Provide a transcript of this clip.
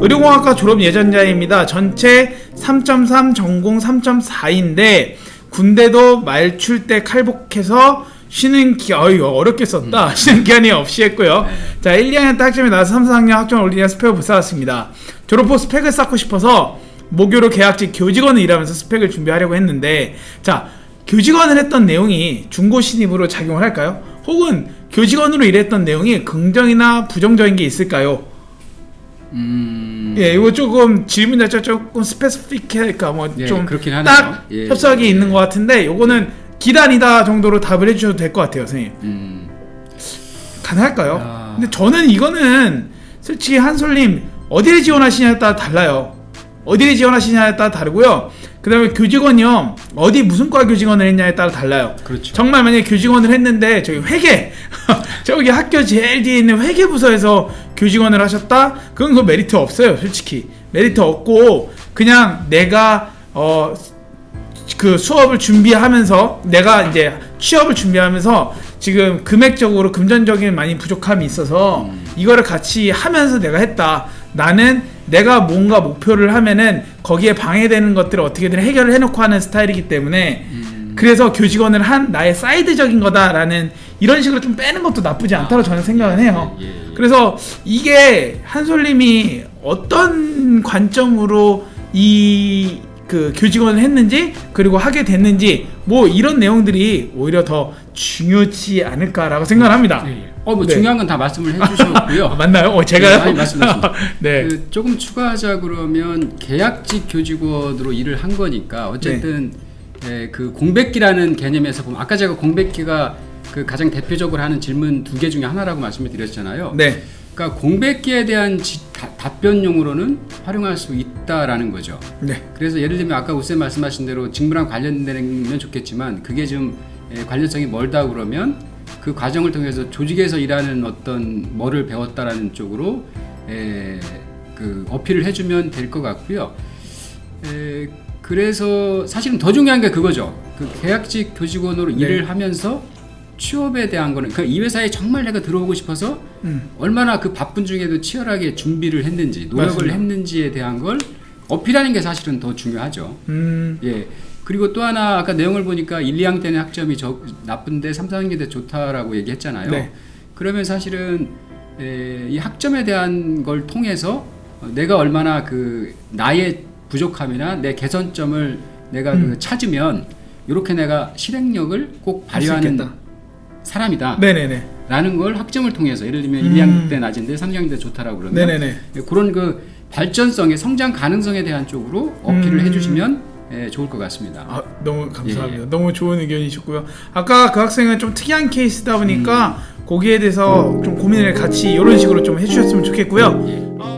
의료공학과 졸업 예전자입니다. 전체 3.3, 전공 3.4인데 군대도 말출 때 칼복해서 쉬는 기, 어이 어렵게 썼다. 쉬는 기간이 없이 했고요. 자, 1, 2학년 때 학점이 나와서 3, 4학년 학점 올리냐 스펙을 못 쌓았습니다. 졸업 후 스펙을 쌓고 싶어서 모교로 계약직 교직원을 일하면서 스펙을 준비하려고 했는데, 자, 교직원을 했던 내용이 중고 신입으로 작용을 할까요? 혹은 교직원으로 일했던 내용이 긍정이나 부정적인 게 있을까요? 음. 예, 이거 조금 질문 자체가 조금 스페시픽하니까 뭐 예, 좀. 딱 예. 협소하게 있는 것 같은데 요거는 기단이다 정도로 답을 해주셔도 될 것 같아요, 선생님. 음. 가능할까요? 아. 근데 저는 이거는 솔직히 한솔님 어디를 지원하시냐에 따라 달라요. 어디를 지원하시냐에 따라 다르고요. 그 다음에 교직원이요. 어디 무슨 과 교직원을 했냐에 따라 달라요. 그렇죠. 정말 만약에 교직원을 했는데 저기 회계 저기 학교 제일 뒤에 있는 회계 부서에서 교직원을 하셨다? 그건 그 메리트 없어요 솔직히. 메리트 없고 그냥 내가 어 그 수업을 준비하면서 내가 이제 취업을 준비하면서 지금 금액적으로 금전적인 많이 부족함이 있어서 이거를 같이 하면서 내가 했다. 나는 내가 뭔가 목표를 하면은 거기에 방해되는 것들을 어떻게든 해결을 해놓고 하는 스타일이기 때문에 그래서 교직원을 한 나의 사이드적인 거다라는 이런 식으로 좀 빼는 것도 나쁘지 않다고 저는 생각은 해요. 예, 예, 예. 그래서 이게 한솔님이 어떤 관점으로 이 그 교직원을 했는지 그리고 하게 됐는지 뭐 이런 내용들이 오히려 더 중요치 않을까라고 생각합니다. 어, 뭐 네. 중요한 건 다 말씀을 해주셨고요. 아, 맞나요? 어, 제가요? 네, 아니, 말씀하십니다. 네. 그 조금 추가하자 그러면 계약직 교직원으로 일을 한 거니까 어쨌든 네. 에, 그 공백기라는 개념에서 보면 아까 제가 공백기가 그 가장 대표적으로 하는 질문 두 개 중에 하나라고 말씀을 드렸잖아요. 네. 그러니까 공백기에 대한 지- 다- 답변용으로는 활용할 수 있다라는 거죠. 네. 그래서 예를 들면 아까 우쌤 말씀하신 대로 직무랑 관련되면 좋겠지만 그게 좀 에, 관련성이 멀다 그러면 그 과정을 통해서 조직에서 일하는 어떤 뭐를 배웠다라는 쪽으로 에, 그 어필을 해주면 될 것 같고요. 에, 그래서 사실은 더 중요한 게 그거죠. 그 계약직 교직원으로 네. 일을 하면서 취업에 대한 거는 그 이 회사에 정말 내가 들어오고 싶어서 음. 얼마나 그 바쁜 중에도 치열하게 준비를 했는지 노력을 맞습니다. 했는지에 대한 걸 어필하는 게 사실은 더 중요하죠. 음. 예. 그리고 또 하나 아까 내용을 보니까 1, 2학년 때는 학점이 저, 나쁜데 3, 4학년 때 좋다라고 얘기했잖아요. 네. 그러면 사실은 에, 이 학점에 대한 걸 통해서 어, 내가 얼마나 그 나의 부족함이나 내 개선점을 내가 음. 그 찾으면 이렇게 내가 실행력을 꼭 발휘하는. 사람이다. 네네네. 라는 걸 학점을 통해서 예를 들면 음. 1, 2학년 때 낮은데 3, 4학년 때 좋다라고 그러면 네네네. 예, 그런 그 발전성의 성장 가능성에 대한 쪽으로 어필을 음. 해주시면 예, 좋을 것 같습니다. 아, 너무 감사합니다. 예, 너무 좋은 의견이셨고요. 아까 그 학생은 좀 특이한 케이스다 보니까 음. 거기에 대해서 좀 고민을 같이 이런 식으로 좀 해주셨으면 좋겠고요. 예. 어,